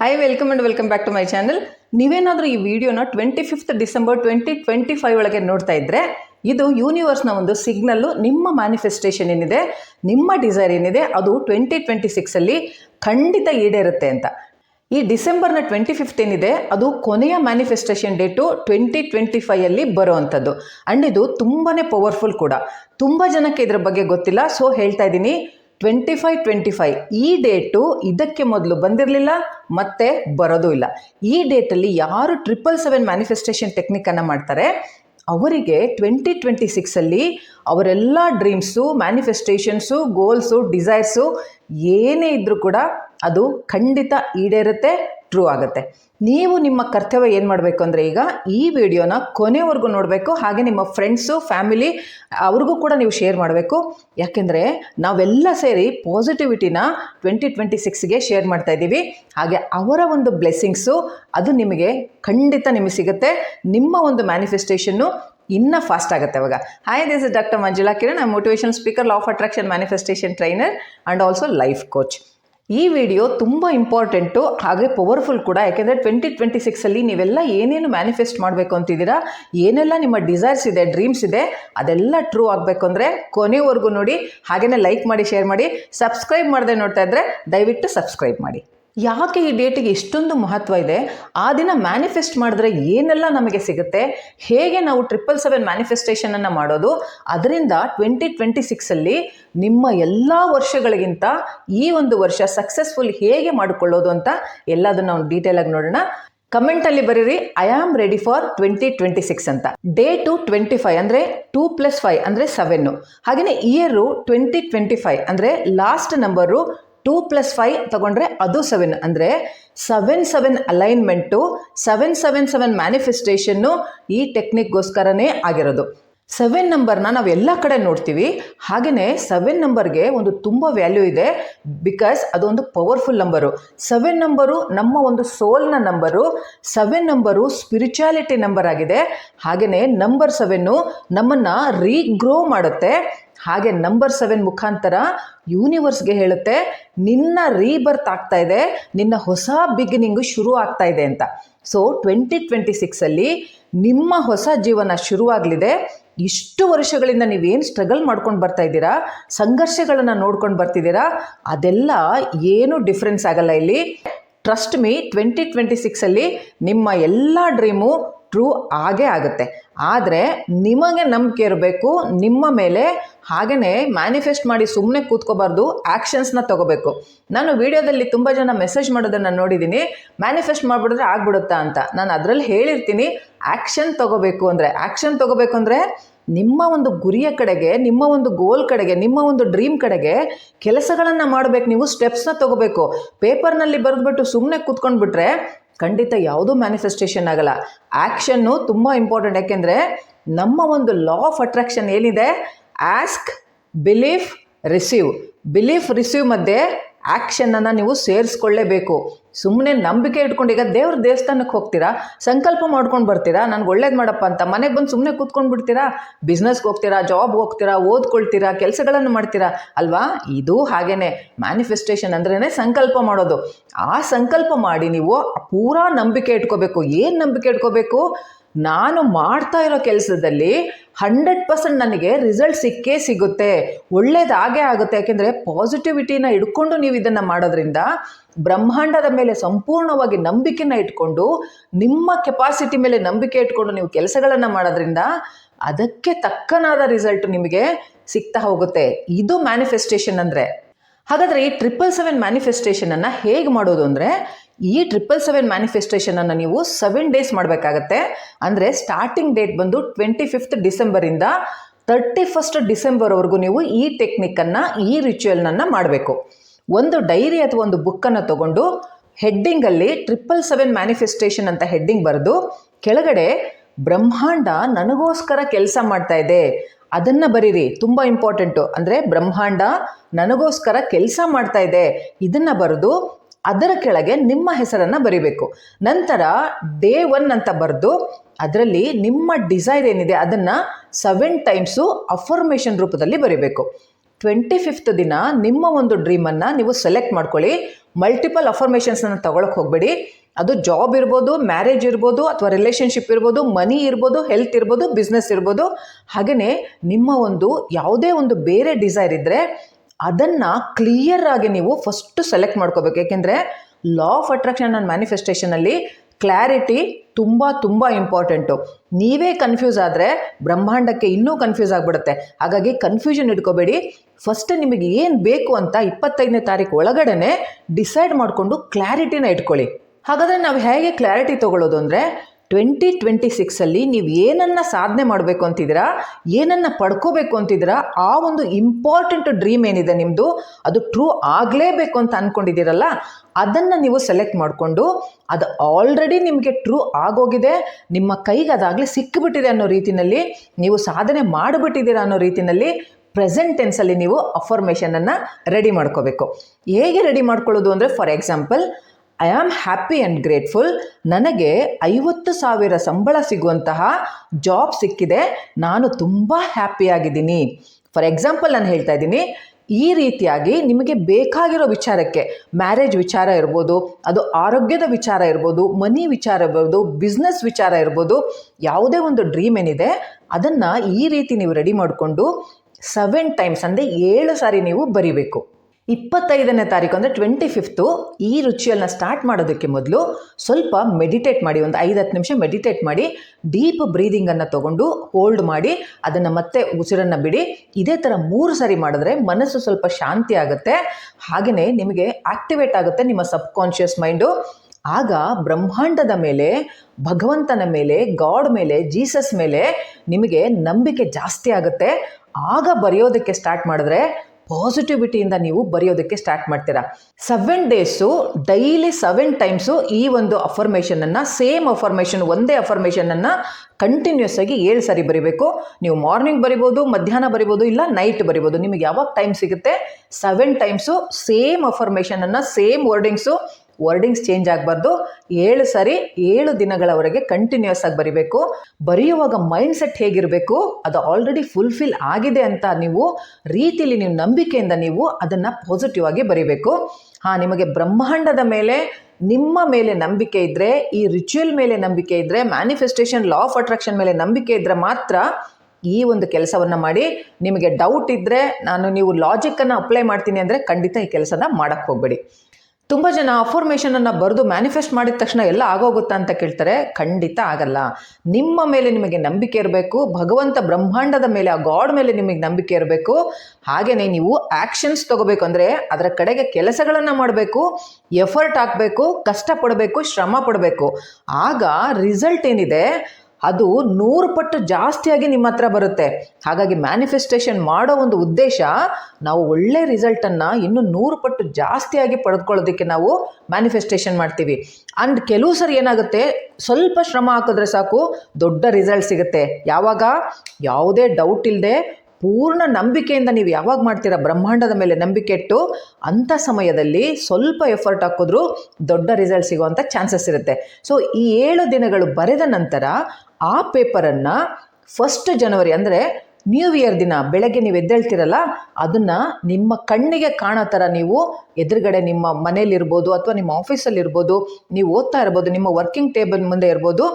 Hi welcome and welcome back to my channel ನೀವೇನಾದರೂ ಈ ವಿಡಿಯೋನ twenty fifth December twenty twenty five ಒಳಗೆ ನೋಡ್ತಾ ಇದ್ದರೆ ಇದು ಯೂನಿವರ್ಸ್ನ ಒಂದು ಸಿಗ್ನಲ್ಲು ನಿಮ್ಮ ಮ್ಯಾನಿಫೆಸ್ಟೇಷನ್ ಏನಿದೆ, ನಿಮ್ಮ ಡಿಸೈರ್ ಏನಿದೆ, ಅದು ಟ್ವೆಂಟಿ ಟ್ವೆಂಟಿ ಸಿಕ್ಸಲ್ಲಿ ಖಂಡಿತ ಈಡೇರುತ್ತೆ ಅಂತ. ಈ ಡಿಸೆಂಬರ್ನ ಟ್ವೆಂಟಿ ಫಿಫ್ತ್ ಏನಿದೆ, ಅದು ಕೊನೆಯ ಮ್ಯಾನಿಫೆಸ್ಟೇಷನ್ ಡೇಟು ಟ್ವೆಂಟಿ ಟ್ವೆಂಟಿ ಫೈಯಲ್ಲಿ ಬರೋವಂಥದ್ದು ಆ್ಯಂಡ್ ಇದು ತುಂಬಾ ಪವರ್ಫುಲ್ ಕೂಡ. ತುಂಬ ಜನಕ್ಕೆ ಇದರ ಬಗ್ಗೆ ಗೊತ್ತಿಲ್ಲ ಸೊ ಹೇಳ್ತಾ ಇದ್ದೀನಿ. ಟ್ವೆಂಟಿ ಫೈವ್ ಟ್ವೆಂಟಿ ಫೈವ್ ಈ ಡೇಟು ಇದಕ್ಕೆ ಮೊದಲು ಬಂದಿರಲಿಲ್ಲ, ಮತ್ತೆ ಬರೋದು ಇಲ್ಲ. ಈ ಡೇಟಲ್ಲಿ ಯಾರು ಟ್ರಿಪಲ್ ಸೆವೆನ್ ಮ್ಯಾನಿಫೆಸ್ಟೇಷನ್ ಟೆಕ್ನಿಕನ್ನು ಮಾಡ್ತಾರೆ, ಅವರಿಗೆ ಟ್ವೆಂಟಿ ಟ್ವೆಂಟಿ ಸಿಕ್ಸಲ್ಲಿ ಅವರೆಲ್ಲ ಡ್ರೀಮ್ಸು ಮ್ಯಾನಿಫೆಸ್ಟೇಷನ್ಸು ಗೋಲ್ಸು ಡಿಸೈರ್ಸು ಏನೇ ಇದ್ದರೂ ಕೂಡ ಅದು ಖಂಡಿತ ಈಡೇರುತ್ತೆ. ಟ್ರೂ ಆಗುತ್ತೆ. ನೀವು ನಿಮ್ಮ ಕರ್ತವ್ಯ ಏನು ಮಾಡಬೇಕು ಅಂದರೆ ಈಗ ಈ ವಿಡಿಯೋನ ಕೊನೆವರೆಗೂ ನೋಡಬೇಕು, ಹಾಗೆ ನಿಮ್ಮ ಫ್ರೆಂಡ್ಸು ಫ್ಯಾಮಿಲಿ ಅವ್ರಿಗೂ ಕೂಡ ನೀವು ಶೇರ್ ಮಾಡಬೇಕು. ಯಾಕೆಂದರೆ ನಾವೆಲ್ಲ ಸೇರಿ ಪಾಸಿಟಿವಿಟಿನ ಟ್ವೆಂಟಿ ಟ್ವೆಂಟಿ ಸಿಕ್ಸ್ಗೆ ಶೇರ್ ಮಾಡ್ತಾ ಇದ್ದೀವಿ. ಹಾಗೆ ಅವರ ಒಂದು ಬ್ಲೆಸ್ಸಿಂಗ್ಸು ಅದು ನಿಮಗೆ ಖಂಡಿತ ನಿಮಗೆ ಸಿಗುತ್ತೆ. ನಿಮ್ಮ ಒಂದು ಮ್ಯಾನಿಫೆಸ್ಟೇಷನ್ನು ಇನ್ನೂ ಫಾಸ್ಟ್ ಆಗುತ್ತೆ ಅವಾಗ hi this doctor Manjula Kiran motivation speaker law of attraction manifestation trainer and also life coach ಈ ವಿಡಿಯೋ ತುಂಬ ಇಂಪಾರ್ಟೆಂಟು, ಹಾಗೆ ಪವರ್ಫುಲ್ ಕೂಡ. ಯಾಕೆಂದರೆ ಟ್ವೆಂಟಿ ಟ್ವೆಂಟಿ ಸಿಕ್ಸಲ್ಲಿ ನೀವೆಲ್ಲ ಏನೇನು ಮ್ಯಾನಿಫೆಸ್ಟ್ ಮಾಡಬೇಕು ಅಂತಿದ್ದೀರಾ, ಏನೆಲ್ಲ ನಿಮ್ಮ ಡಿಸೈರ್ಸ್ ಇದೆ ಡ್ರೀಮ್ಸ್ ಇದೆ, ಅದೆಲ್ಲ ಟ್ರೂ ಆಗಬೇಕು ಅಂದರೆ ಕೊನೆವರೆಗೂ ನೋಡಿ ಹಾಗೆಯೇ ಲೈಕ್ ಮಾಡಿ ಶೇರ್ ಮಾಡಿ ಸಬ್ಸ್ಕ್ರೈಬ್ ಮಾಡದೆ ನೋಡ್ತಾ ಇದ್ದರೆ ದಯವಿಟ್ಟು ಸಬ್ಸ್ಕ್ರೈಬ್ ಮಾಡಿ. ಯಾಕೆ ಈ ಡೇಟಿಗೆ ಇಷ್ಟೊಂದು ಮಹತ್ವ ಇದೆ? ಆ ದಿನ ಮ್ಯಾನಿಫೆಸ್ಟ್ ಮಾಡಿದ್ರೆ ಏನೆಲ್ಲ ನಮಗೆ ಸಿಗುತ್ತೆ? ಹೇಗೆ ನಾವು ಟ್ರಿಪಲ್ ಸೆವೆನ್ ಮ್ಯಾನಿಫೆಸ್ಟೇಷನನ್ನು ಮಾಡೋದು? ಅದರಿಂದ ಟ್ವೆಂಟಿ ಟ್ವೆಂಟಿ ಸಿಕ್ಸಲ್ಲಿ ನಿಮ್ಮ ಎಲ್ಲ ವರ್ಷಗಳಿಗಿಂತ ಈ ಒಂದು ವರ್ಷ ಸಕ್ಸಸ್ಫುಲ್ ಹೇಗೆ ಮಾಡಿಕೊಳ್ಳೋದು ಅಂತ ಎಲ್ಲದನ್ನು ನಾವು ಡೀಟೇಲಾಗಿ ನೋಡೋಣ. ಕಮೆಂಟಲ್ಲಿ ಬರೀರಿ I am ready for twenty twenty six ಅಂತ. ಡೇ ಟು ಟ್ವೆಂಟಿ ಫೈವ್ ಅಂದರೆ ಟೂ ಪ್ಲಸ್ ಫೈವ್ ಅಂದರೆ ಸೆವೆನ್ನು ಹಾಗೆಯೇ ಇಯರು ಟ್ವೆಂಟಿ ಟ್ವೆಂಟಿ ಫೈವ್ ಅಂದರೆ last number two plus five ತಗೊಂಡ್ರೆ ಅದು ಸೆವೆನ್ ಅಂದರೆ seven seven alignment seven seven seven manifestation ಈ ಟೆಕ್ನಿಕ್ಗೋಸ್ಕರನೇ ಆಗಿರೋದು. ಸೆವೆನ್ ನಂಬರ್ನ ನಾವು ಎಲ್ಲ ಕಡೆ ನೋಡ್ತೀವಿ. ಹಾಗೆಯೇ ಸೆವೆನ್ ನಂಬರ್ಗೆ ಒಂದು ತುಂಬ ವ್ಯಾಲ್ಯೂ ಇದೆ ಬಿಕಾಸ್ ಅದೊಂದು ಪವರ್ಫುಲ್ ನಂಬರು ಸೆವೆನ್ ನಂಬರು ನಮ್ಮ ಒಂದು ಸೋಲ್ನ number seven number spirituality number ಆಗಿದೆ. ಹಾಗೆಯೇ ನಂಬರ್ ಸೆವೆನ್ನು ನಮ್ಮನ್ನು ರೀಗ್ರೋ ಮಾಡುತ್ತೆ. ಹಾಗೆ ನಂಬರ್ ಸೆವೆನ್ ಮುಖಾಂತರ ಯೂನಿವರ್ಸ್ಗೆ ಹೇಳುತ್ತೆ, ನಿನ್ನ ರೀಬರ್ತ್ ಆಗ್ತಾ ಇದೆ, ನಿನ್ನ ಹೊಸ ಬಿಗಿನಿಂಗು ಶುರು ಆಗ್ತಾ ಇದೆ ಅಂತ. ಸೊ ಟ್ವೆಂಟಿ ಟ್ವೆಂಟಿ ಸಿಕ್ಸಲ್ಲಿ ನಿಮ್ಮ ಹೊಸ ಜೀವನ ಶುರುವಾಗಲಿದೆ. ಇಷ್ಟು ವರ್ಷಗಳಿಂದ ನೀವೇನು ಸ್ಟ್ರಗಲ್ ಮಾಡ್ಕೊಂಡು ಬರ್ತಾ ಇದ್ದೀರಾ? ಸಂಘರ್ಷಗಳನ್ನು ನೋಡ್ಕೊಂಡು ಬರ್ತಿದ್ದೀರಾ? ಅದೆಲ್ಲ ಏನು ಡಿಫ್ರೆನ್ಸ್ ಆಗಲ್ಲ ಇಲ್ಲಿ. ಟ್ರಸ್ಟ್ ಮೀ ಟ್ವೆಂಟಿ ಟ್ವೆಂಟಿ ಸಿಕ್ಸಲ್ಲಿ ನಿಮ್ಮ ಎಲ್ಲ ಡ್ರೀಮು ಟ್ರೂ ಆಗೇ ಆಗುತ್ತೆ. ಆದರೆ ನಿಮಗೆ ನಂಬಿಕೆ ಇರಬೇಕು, ನಿಮ್ಮ ಮೇಲೆ ಹಾಗೆಯೇ ಮ್ಯಾನಿಫೆಸ್ಟ್ ಮಾಡಿ ಸುಮ್ಮನೆ ಕೂತ್ಕೋಬಾರ್ದು ಆ್ಯಕ್ಷನ್ಸ್ನ ತಗೋಬೇಕು. ನಾನು ವಿಡಿಯೋದಲ್ಲಿ ತುಂಬ ಜನ ಮೆಸೇಜ್ ಮಾಡೋದನ್ನು ನೋಡಿದ್ದೀನಿ ಮ್ಯಾನಿಫೆಸ್ಟ್ ಮಾಡಿಬಿಡಿದ್ರೆ ಆಗ್ಬಿಡುತ್ತಾ ಅಂತ. ನಾನು ಅದರಲ್ಲಿ ಹೇಳಿರ್ತೀನಿ ಆ್ಯಕ್ಷನ್ ತಗೋಬೇಕು ಅಂದರೆ ಆ್ಯಕ್ಷನ್ ತಗೋಬೇಕು ಅಂದರೆ ನಿಮ್ಮ ಒಂದು ಗುರಿಯ ಕಡೆಗೆ, ನಿಮ್ಮ ಒಂದು ಗೋಲ್ ಕಡೆಗೆ, ನಿಮ್ಮ ಒಂದು ಡ್ರೀಮ್ ಕಡೆಗೆ ಕೆಲಸಗಳನ್ನು ಮಾಡಬೇಕು, ನೀವು ಸ್ಟೆಪ್ಸ್ನ ತಗೋಬೇಕು. ಪೇಪರ್ನಲ್ಲಿ ಬರೆದ್ಬಿಟ್ಟು ಸುಮ್ಮನೆ ಕೂತ್ಕೊಂಡ್ಬಿಟ್ರೆ ಖಂಡಿತ ಯಾವುದೂ ಮ್ಯಾನಿಫೆಸ್ಟೇಷನ್ ಆಗಲ್ಲ. ಆ್ಯಕ್ಷನ್ನು ತುಂಬ ಇಂಪಾರ್ಟೆಂಟ್ ಯಾಕೆಂದರೆ ನಮ್ಮ ಒಂದು ಲಾ ಆಫ್ ಅಟ್ರಾಕ್ಷನ್ ಏನಿದೆ? Ask belief receive belief receive ಮಧ್ಯೆ ಆ್ಯಕ್ಷನನ್ನು ನೀವು ಸೇರಿಸ್ಕೊಳ್ಳೇಬೇಕು. ಸುಮ್ಮನೆ ನಂಬಿಕೆ ಇಟ್ಕೊಂಡು ಈಗ ದೇವ್ರ ದೇವಸ್ಥಾನಕ್ಕೆ ಹೋಗ್ತೀರಾ? ಸಂಕಲ್ಪ ಮಾಡ್ಕೊಂಡು ಬರ್ತೀರಾ? ನನಗೆ ಒಳ್ಳೇದು ಮಾಡಪ್ಪ ಅಂತ ಮನೆಗೆ ಬಂದು ಸುಮ್ಮನೆ ಕೂತ್ಕೊಂಡು ಬಿಡ್ತೀರಾ? ಬಿಸ್ನೆಸ್ಗೆ ಹೋಗ್ತೀರಾ? ಜಾಬ್ಗೆ ಹೋಗ್ತೀರಾ? ಓದ್ಕೊಳ್ತೀರಾ? ಕೆಲಸಗಳನ್ನು ಮಾಡ್ತೀರಾ? ಅಲ್ವಾ? ಇದು ಹಾಗೇನೆ. ಮ್ಯಾನಿಫೆಸ್ಟೇಷನ್ ಅಂದ್ರೇ ಸಂಕಲ್ಪ ಮಾಡೋದು. ಆ ಸಂಕಲ್ಪ ಮಾಡಿ ನೀವು ಪೂರಾ ನಂಬಿಕೆ ಇಟ್ಕೋಬೇಕು. ಏನು ನಂಬಿಕೆ ಇಟ್ಕೋಬೇಕು? ನಾನು ಮಾಡ್ತಾ ಇರೋ ಕೆಲಸದಲ್ಲಿ ಹಂಡ್ರೆಡ್ ಪರ್ಸೆಂಟ್ ನನಗೆ ರಿಸಲ್ಟ್ ಸಿಕ್ಕೇ ಸಿಗುತ್ತೆ. ಒಳ್ಳೇದಾಗೇ ಆಗುತ್ತೆ. ಯಾಕೆಂದರೆ ಪಾಸಿಟಿವಿಟಿನ ಇಟ್ಕೊಂಡು ನೀವು ಇದನ್ನು ಮಾಡೋದ್ರಿಂದ ಬ್ರಹ್ಮಾಂಡದ ಮೇಲೆ ಸಂಪೂರ್ಣವಾಗಿ ನಂಬಿಕೆನ ಇಟ್ಕೊಂಡು, ನಿಮ್ಮ ಕೆಪಾಸಿಟಿ ಮೇಲೆ ನಂಬಿಕೆ ಇಟ್ಕೊಂಡು ನೀವು ಕೆಲಸಗಳನ್ನು ಮಾಡೋದ್ರಿಂದ ಅದಕ್ಕೆ ತಕ್ಕನಾದ ರಿಸಲ್ಟ್ ನಿಮಗೆ ಸಿಗ್ತಾ ಹೋಗುತ್ತೆ. ಇದು ಮ್ಯಾನಿಫೆಸ್ಟೇಷನ್ ಅಂದರೆ. ಹಾಗಾದರೆ ಈ ಟ್ರಿಪಲ್ ಸೆವೆನ್ ಮ್ಯಾನಿಫೆಸ್ಟೇಷನನ್ನು ಹೇಗೆ ಮಾಡೋದು ಅಂದರೆ ಈ ಟ್ರಿಪಲ್ ಸೆವೆನ್ ಮ್ಯಾನಿಫೆಸ್ಟೇಷನನ್ನು ನೀವು ಸೆವೆನ್ ಡೇಸ್ ಮಾಡಬೇಕಾಗತ್ತೆ. ಅಂದರೆ ಸ್ಟಾರ್ಟಿಂಗ್ ಡೇಟ್ ಬಂದು ಟ್ವೆಂಟಿ ಫಿಫ್ತ್ ಡಿಸೆಂಬರಿಂದ ತರ್ಟಿ ಫಸ್ಟ್ ಡಿಸೆಂಬರ್ವರೆಗೂ ನೀವು ಈ ಟೆಕ್ನಿಕ್ಕನ್ನು ಈ ರಿಚುವಲ್ನನ್ನು ಮಾಡಬೇಕು. ಒಂದು ಡೈರಿ ಅಥವಾ ಒಂದು ಬುಕ್ಕನ್ನು ತಗೊಂಡು ಹೆಡ್ಡಿಂಗಲ್ಲಿ ಟ್ರಿಪಲ್ ಸೆವೆನ್ ಮ್ಯಾನಿಫೆಸ್ಟೇಷನ್ ಅಂತ ಹೆಡ್ಡಿಂಗ್ ಬರೆದು, ಕೆಳಗಡೆ ಬ್ರಹ್ಮಾಂಡ ನನಗೋಸ್ಕರ ಕೆಲಸ ಮಾಡ್ತಾ ಇದೆ. ಅದನ್ನು ಬರೀರಿ, ತುಂಬ ಇಂಪಾರ್ಟೆಂಟು ಅಂದರೆ ಬ್ರಹ್ಮಾಂಡ ನನಗೋಸ್ಕರ ಕೆಲಸ ಮಾಡ್ತಾ ಇದೆ. ಇದನ್ನು ಬರೆದು ಅದರ ಕೆಳಗೆ ನಿಮ್ಮ ಹೆಸರನ್ನು ಬರಿಬೇಕು. ನಂತರ ಡೇ ಒನ್ ಅಂತ ಬರೆದು ಅದರಲ್ಲಿ ನಿಮ್ಮ ಡಿಸೈರ್ ಏನಿದೆ ಅದನ್ನು ಸೆವೆನ್ ಟೈಮ್ಸು ಅಫರ್ಮೇಷನ್ ರೂಪದಲ್ಲಿ ಬರಿಬೇಕು. ಟ್ವೆಂಟಿ ಫಿಫ್ತ್ ದಿನ ನಿಮ್ಮ ಒಂದು ಡ್ರೀಮನ್ನು ನೀವು ಸೆಲೆಕ್ಟ್ ಮಾಡ್ಕೊಳ್ಳಿ. ಮಲ್ಟಿಪಲ್ ಅಫರ್ಮೇಷನ್ಸನ್ನು ತಗೊಳಕ್ಕೆ ಹೋಗಬೇಡಿ. ಅದು ಜಾಬ್ ಇರ್ಬೋದು ಮ್ಯಾರೇಜ್ ಇರ್ಬೋದು, ಅಥವಾ ರಿಲೇಷನ್ಶಿಪ್ ಇರ್ಬೋದು ಮನಿ ಇರ್ಬೋದು ಹೆಲ್ತ್ ಇರ್ಬೋದು ಬಿಸ್ನೆಸ್ ಇರ್ಬೋದು. ಹಾಗೆಯೇ ನಿಮ್ಮ ಒಂದು ಯಾವುದೇ ಒಂದು ಬೇರೆ ಡಿಸೈರ್ ಇದ್ದರೆ ಅದನ್ನು ಕ್ಲಿಯರ್ ಆಗಿ ನೀವು ಫಸ್ಟು ಸೆಲೆಕ್ಟ್ ಮಾಡ್ಕೋಬೇಕು. ಯಾಕೆಂದರೆ ಲಾ ಆಫ್ ಅಟ್ರಾಕ್ಷನ್ ಆ್ಯಂಡ್ ಮ್ಯಾನಿಫೆಸ್ಟೇಷನಲ್ಲಿ ಕ್ಲಾರಿಟಿ ತುಂಬ ತುಂಬ ಇಂಪಾರ್ಟೆಂಟು ನೀವೇ ಕನ್ಫ್ಯೂಸ್ ಆದರೆ ಬ್ರಹ್ಮಾಂಡಕ್ಕೆ ಇನ್ನೂ ಕನ್ಫ್ಯೂಸ್ ಆಗಿಬಿಡುತ್ತೆ. ಹಾಗಾಗಿ ಕನ್ಫ್ಯೂಷನ್ ಇಟ್ಕೋಬೇಡಿ. ಫಸ್ಟ್ ನಿಮಗೆ ಏನು ಬೇಕು ಅಂತ ಇಪ್ಪತ್ತೈದನೇ ತಾರೀಕು ಒಳಗಡೆ ಡಿಸೈಡ್ ಮಾಡಿಕೊಂಡು ಕ್ಲಾರಿಟಿನ ಇಟ್ಕೊಳ್ಳಿ. ಹಾಗಾದರೆ ನಾವು ಹೇಗೆ ಕ್ಲಾರಿಟಿ ತೊಗೊಳ್ಳೋದು ಅಂದರೆ ಟ್ವೆಂಟಿ ಟ್ವೆಂಟಿ ಸಿಕ್ಸಲ್ಲಿ ನೀವು ಏನನ್ನು ಸಾಧನೆ ಮಾಡಬೇಕು ಅಂತಿದ್ದೀರಾ, ಏನನ್ನು ಪಡ್ಕೋಬೇಕು ಅಂತಿದ್ದೀರಾ, ಆ ಒಂದು ಇಂಪಾರ್ಟೆಂಟ್ ಡ್ರೀಮ್ ಏನಿದೆ ನಿಮ್ಮದು ಅದು ಟ್ರೂ ಆಗಲೇಬೇಕು ಅಂತ ಅಂದ್ಕೊಂಡಿದ್ದೀರಲ್ಲ ಅದನ್ನು ನೀವು ಸೆಲೆಕ್ಟ್ ಮಾಡಿಕೊಂಡು, ಅದು ಆಲ್ರೆಡಿ ನಿಮಗೆ ಟ್ರೂ ಆಗೋಗಿದೆ, ನಿಮ್ಮ ಕೈಗೆ ಅದಾಗಲೇ ಸಿಕ್ಕಿಬಿಟ್ಟಿದೆ ಅನ್ನೋ ರೀತಿಯಲ್ಲಿ ನೀವು ಸಾಧನೆ ಮಾಡಿಬಿಟ್ಟಿದ್ದೀರಾ ಅನ್ನೋ ರೀತಿಯಲ್ಲಿ ಪ್ರೆಸೆಂಟ್ ಟೆನ್ಸಲ್ಲಿ ನೀವು ಅಫರ್ಮೇಷನನ್ನು ರೆಡಿ ಮಾಡ್ಕೋಬೇಕು. ಹೇಗೆ ರೆಡಿ ಮಾಡ್ಕೊಳ್ಳೋದು ಅಂದರೆ for example I am happy and grateful ನನಗೆ ಐವತ್ತು ಸಾವಿರ ಸಂಬಳ ಸಿಗುವಂತಹ ಜಾಬ್ ಸಿಕ್ಕಿದೆ. ನಾನು ತುಂಬ ಹ್ಯಾಪಿಯಾಗಿದ್ದೀನಿ ಫಾರ್ ಎಕ್ಸಾಂಪಲ್ ನಾನು ಹೇಳ್ತಾ ಇದ್ದೀನಿ, ಈ ರೀತಿಯಾಗಿ ನಿಮಗೆ ಬೇಕಾಗಿರೋ ವಿಚಾರಕ್ಕೆ ಮ್ಯಾರೇಜ್ ವಿಚಾರ ಇರ್ಬೋದು, ಅದು ಆರೋಗ್ಯದ ವಿಚಾರ ಇರ್ಬೋದು ಮನಿ ವಿಚಾರ ಇರ್ಬೋದು ಬಿಸ್ನೆಸ್ ವಿಚಾರ ಇರ್ಬೋದು, ಯಾವುದೇ ಒಂದು ಡ್ರೀಮ್ ಏನಿದೆ, ಅದನ್ನು ಈ ರೀತಿ ನೀವು ರೆಡಿ ಮಾಡಿಕೊಂಡು ಸೆವೆನ್ ಟೈಮ್ಸ್ ಅಂದರೆ ಏಳು ಸಾರಿ ನೀವು ಬರಿಬೇಕು. ಇಪ್ಪತ್ತೈದನೇ ತಾರೀಕು ಅಂದರೆ ಟ್ವೆಂಟಿ ಫಿಫ್ತು ಈ ರುಚಿಯಲ್ನ ಸ್ಟಾರ್ಟ್ ಮಾಡೋದಕ್ಕೆ ಮೊದಲು ಸ್ವಲ್ಪ ಮೆಡಿಟೇಟ್ ಮಾಡಿ, ಒಂದು ಐದು ಹತ್ತು ನಿಮಿಷ ಮೆಡಿಟೇಟ್ ಮಾಡಿ ಡೀಪ್ ಬ್ರೀದಿಂಗನ್ನು ತೊಗೊಂಡು ಹೋಲ್ಡ್ ಮಾಡಿ, ಅದನ್ನು ಮತ್ತೆ ಉಸಿರನ್ನು ಬಿಡಿ. ಇದೇ ಥರ ಮೂರು ಸರಿ ಮಾಡಿದ್ರೆ ಮನಸ್ಸು ಸ್ವಲ್ಪ ಶಾಂತಿ ಆಗುತ್ತೆ. ಹಾಗೆಯೇ ನಿಮಗೆ ಆಕ್ಟಿವೇಟ್ ಆಗುತ್ತೆ ನಿಮ್ಮ ಸಬ್ ಕಾನ್ಷಿಯಸ್ ಮೈಂಡು ಆಗ ಬ್ರಹ್ಮಾಂಡದ ಮೇಲೆ, ಭಗವಂತನ ಮೇಲೆ, ಗಾಡ್ ಮೇಲೆ, ಜೀಸಸ್ ಮೇಲೆ ನಿಮಗೆ ನಂಬಿಕೆ ಜಾಸ್ತಿ ಆಗುತ್ತೆ. ಆಗ ಬರೆಯೋದಕ್ಕೆ ಸ್ಟಾರ್ಟ್ ಮಾಡಿದ್ರೆ ಪಾಸಿಟಿವಿಟಿಯಿಂದ ನೀವು ಬರೆಯೋದಕ್ಕೆ ಸ್ಟಾರ್ಟ್ ಮಾಡ್ತೀರಾ. Seven days daily seven times ಈ ಒಂದು ಅಫರ್ಮೇಷನನ್ನು ಸೇಮ್ ಅಫರ್ಮೇಷನ್ ಒಂದೇ ಅಫರ್ಮೇಷನನ್ನು ಕಂಟಿನ್ಯೂಸ್ ಆಗಿ ಏಳು ಸಾರಿ ಬರಿಬೇಕು. ನೀವು ಮಾರ್ನಿಂಗ್ ಬರಿಬೋದು, ಮಧ್ಯಾಹ್ನ ಬರಿಬೋದು, ಇಲ್ಲ ನೈಟ್ ಬರಿಬೋದು, ನಿಮಗೆ ಯಾವಾಗ ಟೈಮ್ ಸಿಗುತ್ತೆ? ಸೆವೆನ್ ಟೈಮ್ಸು ಸೇಮ್ ಅಫರ್ಮೇಷನನ್ನು ಸೇಮ್ ವರ್ಡಿಂಗ್ಸು ವರ್ಡಿಂಗ್ಸ್ ಚೇಂಜ್ ಆಗಬಾರ್ದು. ಏಳು ಸರಿ, ಏಳು ದಿನಗಳವರೆಗೆ ಕಂಟಿನ್ಯೂಸ್ ಆಗಿ ಬರಿಬೇಕು. ಬರೆಯುವಾಗ ಮೈಂಡ್ ಸೆಟ್ ಹೇಗಿರಬೇಕು, ಅದು ಆಲ್ರೆಡಿ ಫುಲ್ಫಿಲ್ ಆಗಿದೆ ಅಂತ ನೀವು, ರೀತಿಲಿ ನೀವು ನಂಬಿಕೆಯಿಂದ ನೀವು ಅದನ್ನು ಪಾಸಿಟಿವ್ ಆಗಿ ಬರಿಬೇಕು. ಹಾಂ, ನಿಮಗೆ ಬ್ರಹ್ಮಾಂಡದ ಮೇಲೆ, ನಿಮ್ಮ ಮೇಲೆ ನಂಬಿಕೆ ಇದ್ದರೆ ಈ ರಿಚುವಲ್ ಮೇಲೆ ನಂಬಿಕೆ ಇದ್ದರೆ ಮ್ಯಾನಿಫೆಸ್ಟೇಷನ್ ಲಾ ಆಫ್ ಅಟ್ರಾಕ್ಷನ್ ಮೇಲೆ ನಂಬಿಕೆ ಇದ್ದರೆ ಮಾತ್ರ ಈ ಒಂದು ಕೆಲಸವನ್ನು ಮಾಡಿ. ನಿಮಗೆ ಡೌಟ್ ಇದ್ದರೆ ನಾನು ನೀವು ಲಾಜಿಕ್ಕನ್ನು ಅಪ್ಲೈ ಮಾಡ್ತೀನಿ ಅಂದರೆ ಖಂಡಿತ ಈ ಕೆಲಸನ ಮಾಡೋಕ್ಕೆ ಹೋಗಬೇಡಿ. ತುಂಬ ಜನ ಅಫರ್ಮೇಷನನ್ನು ಬರೆದು ಮ್ಯಾನಿಫೆಸ್ಟ್ ಮಾಡಿದ ತಕ್ಷಣ ಎಲ್ಲ ಆಗೋಗುತ್ತಾ ಅಂತ ಕೇಳ್ತಾರೆ. ಖಂಡಿತ ಆಗಲ್ಲ. ನಿಮ್ಮ ಮೇಲೆ ನಿಮಗೆ ನಂಬಿಕೆ ಇರಬೇಕು. ಭಗವಂತ ಬ್ರಹ್ಮಾಂಡದ ಮೇಲೆ, ಆ ಗಾಡ್ ಮೇಲೆ ನಿಮಗೆ ನಂಬಿಕೆ ಇರಬೇಕು. ಹಾಗೆಯೇ ನೀವು ಆ್ಯಕ್ಷನ್ಸ್ ತಗೋಬೇಕು ಅಂದರೆ ಅದರ ಕಡೆಗೆ ಕೆಲಸಗಳನ್ನು ಮಾಡಬೇಕು ಎಫರ್ಟ್ ಹಾಕಬೇಕು ಕಷ್ಟಪಡಬೇಕು ಶ್ರಮ ಪಡಬೇಕು. ಆಗ ರಿಸಲ್ಟ್ ಏನಿದೆ? ಅದು ನೂರು ಪಟ್ಟು ಜಾಸ್ತಿಯಾಗಿ ನಿಮ್ಮ ಹತ್ರ ಬರುತ್ತೆ. ಹಾಗಾಗಿ ಮ್ಯಾನಿಫೆಸ್ಟೇಷನ್ ಮಾಡೋ ಒಂದು ಉದ್ದೇಶ ನಾವು ಒಳ್ಳೆ ರಿಸಲ್ಟನ್ನು ಇನ್ನೂ ನೂರು ಪಟ್ಟು ಜಾಸ್ತಿಯಾಗಿ ಪಡೆದುಕೊಳ್ಳೋದಕ್ಕೆ ನಾವು ಮ್ಯಾನಿಫೆಸ್ಟೇಷನ್ ಮಾಡ್ತೀವಿ. ಆ್ಯಂಡ್ ಕೆಲವು ಸರಿ ಏನಾಗುತ್ತೆ, ಸ್ವಲ್ಪ ಶ್ರಮ ಹಾಕಿದ್ರೆ ಸಾಕು, ದೊಡ್ಡ ರಿಸಲ್ಟ್ ಸಿಗುತ್ತೆ. ಯಾವಾಗ? ಯಾವುದೇ ಡೌಟ್ ಇಲ್ಲದೆ ಪೂರ್ಣ ನಂಬಿಕೆಯಿಂದ ನೀವು ಯಾವಾಗ ಮಾಡ್ತೀರಾ ಬ್ರಹ್ಮಾಂಡದ ಮೇಲೆ ನಂಬಿಕೆ ಇಟ್ಟು ಅಂಥ ಸಮಯದಲ್ಲಿ ಸ್ವಲ್ಪ ಎಫರ್ಟ್ ಹಾಕಿದ್ರೂ ದೊಡ್ಡ ರಿಸಲ್ಟ್ ಸಿಗುವಂಥ ಚಾನ್ಸಸ್ ಇರುತ್ತೆ. ಸೊ ಈ ಏಳು ದಿನಗಳು ಬರೆದ ನಂತರ ಆ ಪೇಪರನ್ನು ಫಸ್ಟ್ ಜನವರಿ ಅಂದರೆ ನ್ಯೂ ಇಯರ್ ದಿನ, ಬೆಳಗ್ಗೆ ನೀವು ಎದ್ದೇಳ್ತಿರಲ್ಲ, ಅದನ್ನು ನಿಮ್ಮ ಕಣ್ಣಿಗೆ ಕಾಣೋ ಥರ ನೀವು ಎದುರುಗಡೆ ನಿಮ್ಮ ಮನೇಲಿರ್ಬೋದು ಅಥವಾ ನಿಮ್ಮ ಆಫೀಸಲ್ಲಿರ್ಬೋದು, ನೀವು ಓದ್ತಾ ಇರ್ಬೋದು, ನಿಮ್ಮ ವರ್ಕಿಂಗ್ ಟೇಬಲ್ ಮುಂದೆ ಇರ್ಬೋದು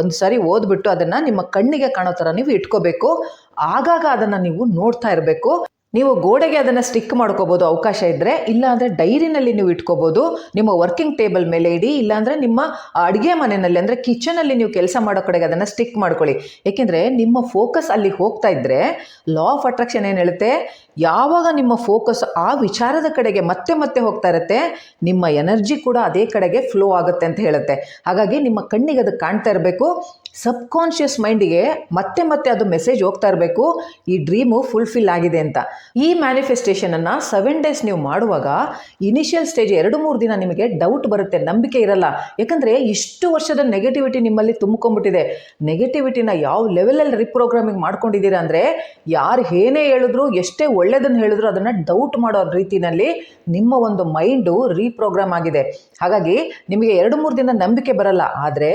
ಒಂದು ಸಾರಿ ಓದ್ಬಿಟ್ಟು ಅದನ್ನು ನಿಮ್ಮ ಕಣ್ಣಿಗೆ ಕಾಣೋ ಥರ ನೀವು ಇಟ್ಕೋಬೇಕು. ಆಗಾಗ ಅದನ್ನು ನೀವು ನೋಡ್ತಾ ಇರಬೇಕು. ನೀವು ಗೋಡೆಗೆ ಅದನ್ನು ಸ್ಟಿಕ್ ಮಾಡ್ಕೋಬೋದು ಅವಕಾಶ ಇದ್ದರೆ ಇಲ್ಲಾಂದರೆ ಡೈರಿನಲ್ಲಿ ನೀವು ಇಟ್ಕೋಬೋದು. ನಿಮ್ಮ ವರ್ಕಿಂಗ್ ಟೇಬಲ್ ಮೇಲೆ ಇಡಿ, ಇಲ್ಲಾಂದರೆ ನಿಮ್ಮ ಅಡುಗೆ ಮನೆಯಲ್ಲಿ, ಅಂದರೆ ಕಿಚನಲ್ಲಿ ನೀವು ಕೆಲಸ ಮಾಡೋ ಕಡೆಗೆ ಅದನ್ನು ಸ್ಟಿಕ್ ಮಾಡ್ಕೊಳ್ಳಿ. ಏಕೆಂದರೆ ನಿಮ್ಮ ಫೋಕಸ್ ಅಲ್ಲಿ ಹೋಗ್ತಾ ಇದ್ದರೆ ಲಾ ಆಫ್ ಅಟ್ರಾಕ್ಷನ್ ಏನು ಹೇಳುತ್ತೆ? ಯಾವಾಗ ನಿಮ್ಮ ಫೋಕಸ್ ಆ ವಿಚಾರದ ಕಡೆಗೆ ಮತ್ತೆ ಮತ್ತೆ ಹೋಗ್ತಾ ಇರುತ್ತೆ, ನಿಮ್ಮ ಎನರ್ಜಿ ಕೂಡ ಅದೇ ಕಡೆಗೆ ಫ್ಲೋ ಆಗುತ್ತೆ ಅಂತ ಹೇಳುತ್ತೆ. ಹಾಗಾಗಿ ನಿಮ್ಮ ಕಣ್ಣಿಗೆ ಅದು ಕಾಣ್ತಾ ಇರಬೇಕು. ಸಬ್ ಕಾನ್ಷಿಯಸ್ ಮೈಂಡಿಗೆ ಮತ್ತೆ ಮತ್ತೆ ಅದು ಮೆಸೇಜ್ ಹೋಗ್ತಾ ಇರಬೇಕು, ಈ ಡ್ರೀಮು ಫುಲ್ಫಿಲ್ ಆಗಿದೆ ಅಂತ. ಈ ಮ್ಯಾನಿಫೆಸ್ಟೇಷನನ್ನು ಸೆವೆನ್ ಡೇಸ್ ನೀವು ಮಾಡುವಾಗ ಇನಿಷಿಯಲ್ ಸ್ಟೇಜ್ ಎರಡು ಮೂರು ದಿನ ನಿಮಗೆ ಡೌಟ್ ಬರುತ್ತೆ, ನಂಬಿಕೆ ಇರಲ್ಲ. ಯಾಕಂದರೆ ಇಷ್ಟು ವರ್ಷದ ನೆಗೆಟಿವಿಟಿ ನಿಮ್ಮಲ್ಲಿ ತುಂಬಿಕೊಂಡ್ಬಿಟ್ಟಿದೆ. ನೆಗೆಟಿವಿಟಿನ ಯಾವ ಲೆವೆಲಲ್ಲಿ ರಿಪ್ರೋಗ್ರಾಮಿಂಗ್ ಮಾಡ್ಕೊಂಡಿದ್ದೀರಾ ಅಂದರೆ ಯಾರು ಏನೇ ಹೇಳಿದ್ರು, ಎಷ್ಟೇ ಒಳ್ಳೆಯದನ್ನು ಹೇಳಿದ್ರು ಅದನ್ನು ಡೌಟ್ ಮಾಡೋ ರೀತಿಯಲ್ಲಿ ನಿಮ್ಮ ಒಂದು ಮೈಂಡು ರೀಪ್ರೋಗ್ರಾಮ್ ಆಗಿದೆ. ಹಾಗಾಗಿ ನಿಮಗೆ ಎರಡು ಮೂರು ದಿನ ನಂಬಿಕೆ ಬರಲ್ಲ. ಆದರೆ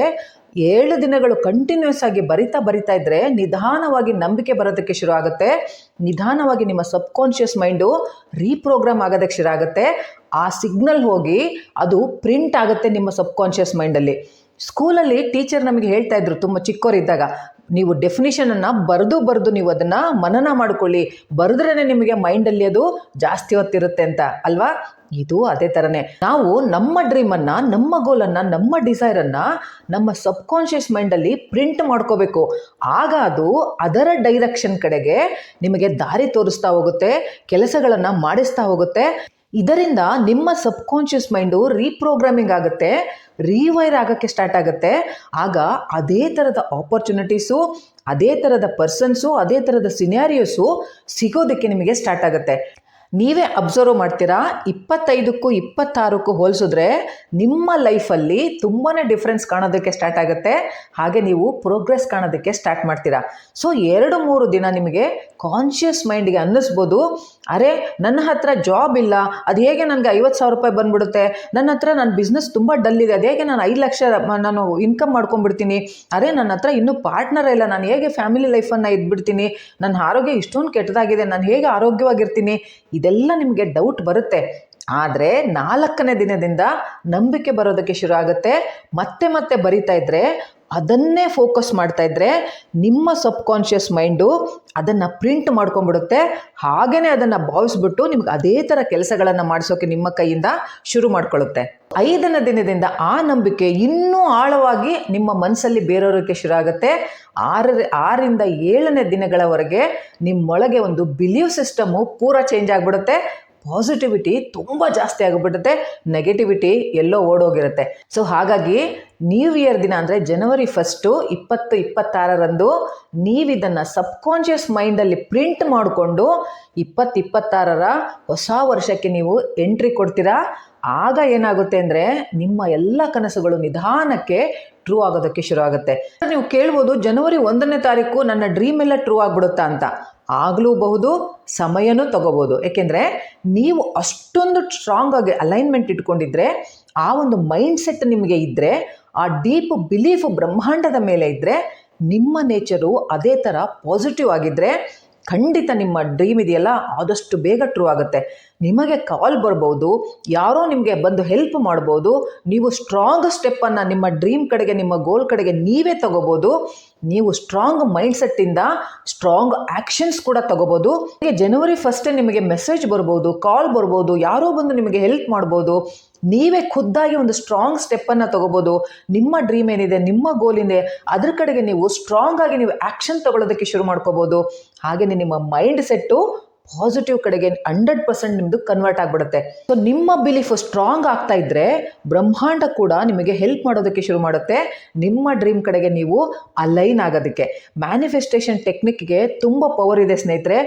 ಏಳು ದಿನಗಳು ಕಂಟಿನ್ಯೂಸ್ ಆಗಿ ಬರಿತಾ ಬರಿತಾ ಇದ್ರೆ ನಿಧಾನವಾಗಿ ನಂಬಿಕೆ ಬರೋದಕ್ಕೆ ಶುರು ಆಗುತ್ತೆ. ನಿಧಾನವಾಗಿ ನಿಮ್ಮ ಸಬ್ಕಾನ್ಷಿಯಸ್ ಮೈಂಡು ರೀಪ್ರೋಗ್ರಾಮ್ ಆಗೋದಕ್ಕೆ ಶುರು ಆಗುತ್ತೆ. ಆ ಸಿಗ್ನಲ್ ಹೋಗಿ ಅದು ಪ್ರಿಂಟ್ ಆಗುತ್ತೆ ನಿಮ್ಮ ಸಬ್ಕಾನ್ಷಿಯಸ್ ಮೈಂಡಲ್ಲಿ ಸ್ಕೂಲಲ್ಲಿ ಟೀಚರ್ ನಮಗೆ ಹೇಳ್ತಾ ಇದ್ರು, ತುಂಬ ಚಿಕ್ಕವರಿದ್ದಾಗ ನೀವು ಡೆಫಿನಿಷನನ್ನು ಬರೆದು ಬರೆದು ನೀವು ಅದನ್ನು ಮನನ ಮಾಡ್ಕೊಳ್ಳಿ. ಬರೆದ್ರೇ ನಿಮಗೆ ಮೈಂಡಲ್ಲಿ ಅದು ಜಾಸ್ತಿ ಹೊತ್ತಿರುತ್ತೆ ಅಂತ, ಅಲ್ವಾ? ಇದು ಅದೇ ಥರನೇ ನಾವು ನಮ್ಮ ಡ್ರೀಮನ್ನು ನಮ್ಮ ಗೋಲನ್ನು ನಮ್ಮ ಡಿಸೈರನ್ನು ನಮ್ಮ ಸಬ್ಕಾನ್ಷಿಯಸ್ ಮೈಂಡಲ್ಲಿ ಪ್ರಿಂಟ್ ಮಾಡ್ಕೋಬೇಕು. ಆಗ ಅದು ಅದರ ಡೈರೆಕ್ಷನ್ ಕಡೆಗೆ ನಿಮಗೆ ದಾರಿ ತೋರಿಸ್ತಾ ಹೋಗುತ್ತೆ, ಕೆಲಸಗಳನ್ನು ಮಾಡಿಸ್ತಾ ಹೋಗುತ್ತೆ. ಇದರಿಂದ ನಿಮ್ಮ ಸಬ್ಕಾನ್ಷಿಯಸ್ ಮೈಂಡು ರೀಪ್ರೋಗ್ರಾಮಿಂಗ್ ಆಗುತ್ತೆ. ರೀವೈರ್ ಆಗೋಕ್ಕೆ ಸ್ಟಾರ್ಟ್ ಆಗುತ್ತೆ. ಆಗ ಅದೇ ಥರದ ಆಪರ್ಚುನಿಟೀಸು ಅದೇ ಥರದ ಪರ್ಸನ್ಸು ಅದೇ ಥರದ ಸಿನ್ಯಾರಿಯೋಸು ಸಿಗೋದಕ್ಕೆ ನಿಮಗೆ ಸ್ಟಾರ್ಟ್ ಆಗುತ್ತೆ. ನೀವೇ ಅಬ್ಸರ್ವ್ ಮಾಡ್ತೀರಾ? ಇಪ್ಪತ್ತೈದಕ್ಕೂ ಇಪ್ಪತ್ತಾರಕ್ಕೂ ಹೋಲಿಸಿದ್ರೆ ನಿಮ್ಮ ಲೈಫಲ್ಲಿ ತುಂಬಾ ಡಿಫ್ರೆನ್ಸ್ ಕಾಣೋದಕ್ಕೆ ಸ್ಟಾರ್ಟ್ ಆಗುತ್ತೆ. ಹಾಗೆ ನೀವು ಪ್ರೋಗ್ರೆಸ್ ಕಾಣೋದಕ್ಕೆ ಸ್ಟಾರ್ಟ್ ಮಾಡ್ತೀರಾ. ಸೊ, ಎರಡು ಮೂರು ದಿನ ನಿಮಗೆ ಕಾನ್ಷಿಯಸ್ ಮೈಂಡ್ಗೆ ಅನ್ನಿಸ್ಬೋದು. ಅರೆ, ನನ್ನ ಹತ್ರ ಜಾಬ್ ಇಲ್ಲ. ಅದು ಹೇಗೆ ನನಗೆ ಐವತ್ತು ಸಾವಿರ ರೂಪಾಯಿ ಬಂದ್ಬಿಡುತ್ತೆ? ನನ್ನ ಹತ್ರ ನನ್ನ ಬಿಸ್ನೆಸ್ ತುಂಬ ಡಲ್ ಇದೆ. ಅದು ಹೇಗೆ ನಾನು ಐದು ಲಕ್ಷ ನಾನು ಇನ್ಕಮ್ ಮಾಡ್ಕೊಂಡ್ಬಿಡ್ತೀನಿ? ಅರೆ, ನನ್ನ ಹತ್ರ ಇನ್ನೂ ಪಾರ್ಟ್ನರ್ ಇಲ್ಲ. ನಾನು ಹೇಗೆ ಫ್ಯಾಮಿಲಿ ಲೈಫನ್ನು ಇದ್ಬಿಡ್ತೀನಿ? ನನ್ನ ಆರೋಗ್ಯ ಇಷ್ಟೊಂದು ಕೆಟ್ಟದಾಗಿದೆ. ನಾನು ಹೇಗೆ ಆರೋಗ್ಯವಾಗಿರ್ತೀನಿ? ಇದೆಲ್ಲ ನಿಮಗೆ ಡೌಟ್ ಬರುತ್ತೆ. ಆದರೆ ನಾಲ್ಕನೇ ದಿನದಿಂದ ನಂಬಿಕೆ ಬರೋದಕ್ಕೆ ಶುರು ಆಗುತ್ತೆ. ಮತ್ತೆ ಮತ್ತೆ ಬರಿತಾ ಇದ್ರೆ ಅದನ್ನೇ ಫೋಕಸ್ ಮಾಡ್ತಾ ಇದ್ರೆ ನಿಮ್ಮ ಸಬ್ಕಾನ್ಷಿಯಸ್ ಮೈಂಡು ಅದನ್ನು ಪ್ರಿಂಟ್ ಮಾಡ್ಕೊಂಡ್ಬಿಡುತ್ತೆ. ಹಾಗೇ ಅದನ್ನು ಭಾವಿಸ್ಬಿಟ್ಟು ನಿಮ್ಗೆ ಅದೇ ಥರ ಕೆಲಸಗಳನ್ನು ಮಾಡಿಸೋಕೆ ನಿಮ್ಮ ಕೈಯಿಂದ ಶುರು ಮಾಡ್ಕೊಳ್ಳುತ್ತೆ ಐದನೇ ದಿನದಿಂದ ಆ ನಂಬಿಕೆ ಇನ್ನೂ ಆಳವಾಗಿ ನಿಮ್ಮ ಮನಸ್ಸಲ್ಲಿ ಬೇರೆಯವರಿಗೆ ಶುರು ಆಗುತ್ತೆ. ಆರ ಆರರಿಂದ ಏಳನೇ ದಿನಗಳವರೆಗೆ ನಿಮ್ಮೊಳಗೆ ಒಂದು ಬಿಲೀವ್ ಸಿಸ್ಟಮು ಪೂರ ಚೇಂಜ್ ಆಗಿಬಿಡುತ್ತೆ. ಪಾಸಿಟಿವಿಟಿ ತುಂಬ ಜಾಸ್ತಿ ಆಗಿಬಿಡುತ್ತೆ ನೆಗೆಟಿವಿಟಿ ಎಲ್ಲೋ ಓಡೋಗಿರುತ್ತೆ. ಸೊ ಹಾಗಾಗಿ ನ್ಯೂ ಇಯರ್ ದಿನ ಅಂದರೆ ಜನವರಿ ಫಸ್ಟು ಇಪ್ಪತ್ತು, ಇಪ್ಪತ್ತಾರರಂದು ನೀವಿದನ್ನು ಸಬ್ಕಾನ್ಷಿಯಸ್ ಮೈಂಡಲ್ಲಿ ಪ್ರಿಂಟ್ ಮಾಡಿಕೊಂಡು ಇಪ್ಪತ್ತು, ಇಪ್ಪತ್ತಾರರ ಹೊಸ ವರ್ಷಕ್ಕೆ ನೀವು ಎಂಟ್ರಿ ಕೊಡ್ತೀರಾ? ಆಗ ಏನಾಗುತ್ತೆ ಅಂದರೆ ನಿಮ್ಮ ಎಲ್ಲ ಕನಸುಗಳು ನಿಧಾನಕ್ಕೆ ಟ್ರೂ ಆಗೋದಕ್ಕೆ ಶುರು ಆಗುತ್ತೆ. ನೀವು ಕೇಳ್ಬೋದು ಜನವರಿ ಒಂದನೇ ತಾರೀಕು ನನ್ನ ಡ್ರೀಮ್ ಎಲ್ಲ ಟ್ರೂ ಆಗ್ಬಿಡುತ್ತಾ ಅಂತ. ಆಗಲೂಬಹುದು, ಸಮಯನೂ ತಗೋಬೋದು ಏಕೆಂದರೆ ನೀವು ಅಷ್ಟೊಂದು ಸ್ಟ್ರಾಂಗ್ ಆಗಿ ಅಲೈನ್ಮೆಂಟ್ ಇಟ್ಕೊಂಡಿದ್ರೆ, ಆ ಒಂದು ಮೈಂಡ್ ಸೆಟ್ ನಿಮಗೆ ಇದ್ದರೆ ಆ ಡೀಪ್ ಬಿಲೀಫ್ ಬ್ರಹ್ಮಾಂಡದ ಮೇಲೆ ಇದ್ದರೆ ನಿಮ್ಮ ನೇಚರು ಅದೇ ಥರ ಪಾಸಿಟಿವ್ ಆಗಿದ್ದರೆ ಖಂಡಿತ ನಿಮ್ಮ ಡ್ರೀಮ್ ಇದೆಯಲ್ಲ, ಆದಷ್ಟು ಬೇಗ ಟ್ರೂ ಆಗುತ್ತೆ. ನಿಮಗೆ ಕಾಲ್ ಬರ್ಬೋದು ಯಾರೋ ನಿಮಗೆ ಬಂದು ಹೆಲ್ಪ್ ಮಾಡ್ಬೋದು ನೀವು ಸ್ಟ್ರಾಂಗ್ ಸ್ಟೆಪ್ಪನ್ನು ನಿಮ್ಮ ಡ್ರೀಮ್ ಕಡೆಗೆ, ನಿಮ್ಮ ಗೋಲ್ ಕಡೆಗೆ ನೀವೇ ತಗೋಬೋದು ನೀವು ಸ್ಟ್ರಾಂಗ್ ಮೈಂಡ್ ಸೆಟ್ಟಿಂದ ಸ್ಟ್ರಾಂಗ್ ಆ್ಯಕ್ಷನ್ಸ್ ಕೂಡ ತಗೋಬೋದು. ಹೀಗೆ ಜನವರಿ ಫಸ್ಟೇ ನಿಮಗೆ ಮೆಸೇಜ್ ಬರ್ಬೋದು ಕಾಲ್ ಬರ್ಬೋದು, ಯಾರೋ ಬಂದು ನಿಮಗೆ ಹೆಲ್ಪ್ ಮಾಡ್ಬೋದು. ನೀವೇ ಖುದ್ದಾಗಿ ಒಂದು ಸ್ಟ್ರಾಂಗ್ ಸ್ಟೆಪ್ಪನ್ನು ತಗೋಬೋದು. ನಿಮ್ಮ ಡ್ರೀಮ್ ಏನಿದೆ, ನಿಮ್ಮ ಗೋಲ್ ಇದೆ, ಅದ್ರ ಕಡೆಗೆ ನೀವು ಸ್ಟ್ರಾಂಗ್ ಆಗಿ ನೀವು ಆ್ಯಕ್ಷನ್ ತಗೊಳ್ಳೋದಕ್ಕೆ ಶುರು ಮಾಡ್ಕೋಬೋದು. ಹಾಗೆಯೇ ನಿಮ್ಮ ಮೈಂಡ್ ಸೆಟ್ಟು ಪಾಸಿಟಿವ್ ಕಡೆಗೆ ಹಂಡ್ರೆಡ್ ಪರ್ಸೆಂಟ್ ನಿಮ್ಮದು ಕನ್ವರ್ಟ್ ಆಗಿಬಿಡುತ್ತೆ. ಸೊ ನಿಮ್ಮ ಬಿಲೀಫ್ ಸ್ಟ್ರಾಂಗ್ ಆಗ್ತಾ ಇದ್ದರೆ ಬ್ರಹ್ಮಾಂಡ ಕೂಡ ನಿಮಗೆ ಹೆಲ್ಪ್ ಮಾಡೋದಕ್ಕೆ ಶುರು ಮಾಡುತ್ತೆ. ನಿಮ್ಮ ಡ್ರೀಮ್ ಕಡೆಗೆ ನೀವು ಅಲೈನ್ ಆಗೋದಕ್ಕೆ. ಮ್ಯಾನಿಫೆಸ್ಟೇಷನ್ ಟೆಕ್ನಿಕ್ಗೆ ತುಂಬ ಪವರ್ ಇದೆ ಸ್ನೇಹಿತರೆ.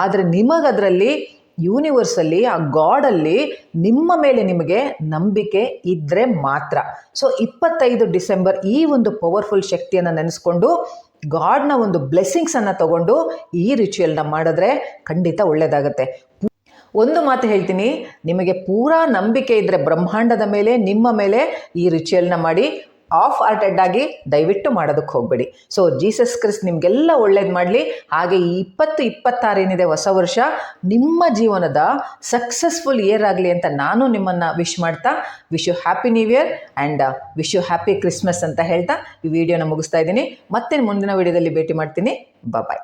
ಆದರೆ ನಿಮಗದರಲ್ಲಿ ಯೂನಿವರ್ಸಲ್ಲಿ ಆ ಗಾಡಲ್ಲಿ ನಿಮ್ಮ ಮೇಲೆ ನಿಮಗೆ ನಂಬಿಕೆ ಇದ್ದರೆ ಮಾತ್ರ. ಸೊ ಇಪ್ಪತ್ತೈದು ಡಿಸೆಂಬರ್ ಈ ಒಂದು ಪವರ್ಫುಲ್ ಶಕ್ತಿಯನ್ನು ನೆನೆಸ್ಕೊಂಡು ಗಾಡ್ನ ಒಂದು ಬ್ಲೆಸ್ಸಿಂಗ್ಸನ್ನು ತಗೊಂಡು ಈ ರಿಚುವಲ್ನ ಮಾಡಿದ್ರೆ ಖಂಡಿತ ಒಳ್ಳೆಯದಾಗತ್ತೆ ಒಂದು ಮಾತು ಹೇಳ್ತೀನಿ, ನಿಮಗೆ ಪೂರಾ ನಂಬಿಕೆ ಇದ್ದರೆ ಬ್ರಹ್ಮಾಂಡದ ಮೇಲೆ, ನಿಮ್ಮ ಮೇಲೆ ಈ ರಿಚುವಲ್ನ ಮಾಡಿ ಆಫ್ ಹಾರ್ಟೆಡ್ ಆಗಿ ದಯವಿಟ್ಟು ಮಾಡೋದಕ್ಕೆ ಹೋಗಬೇಡಿ. ಸೊ ಜೀಸಸ್ ಕ್ರಿಸ್ತ್ ನಿಮಗೆಲ್ಲ ಒಳ್ಳೇದು ಮಾಡಲಿ. ಹಾಗೆ ಈ ಇಪ್ಪತ್ತು ಇಪ್ಪತ್ತಾರು ಏನಿದೆ ಹೊಸ ವರ್ಷ, ನಿಮ್ಮ ಜೀವನದ ಸಕ್ಸಸ್ಫುಲ್ ಇಯರ್ ಆಗಲಿ ಅಂತ ನಾನು ನಿಮ್ಮನ್ನು ವಿಶ್ ಮಾಡ್ತಾ wish you happy new year and wish you happy Christmas ಅಂತ ಹೇಳ್ತಾ ಈ ವಿಡಿಯೋನ ಮುಗಿಸ್ತಾ ಇದ್ದೀನಿ. ಮತ್ತೆ ಮುಂದಿನ ವಿಡಿಯೋದಲ್ಲಿ ಭೇಟಿ ಮಾಡ್ತೀನಿ. ಬಾಯ್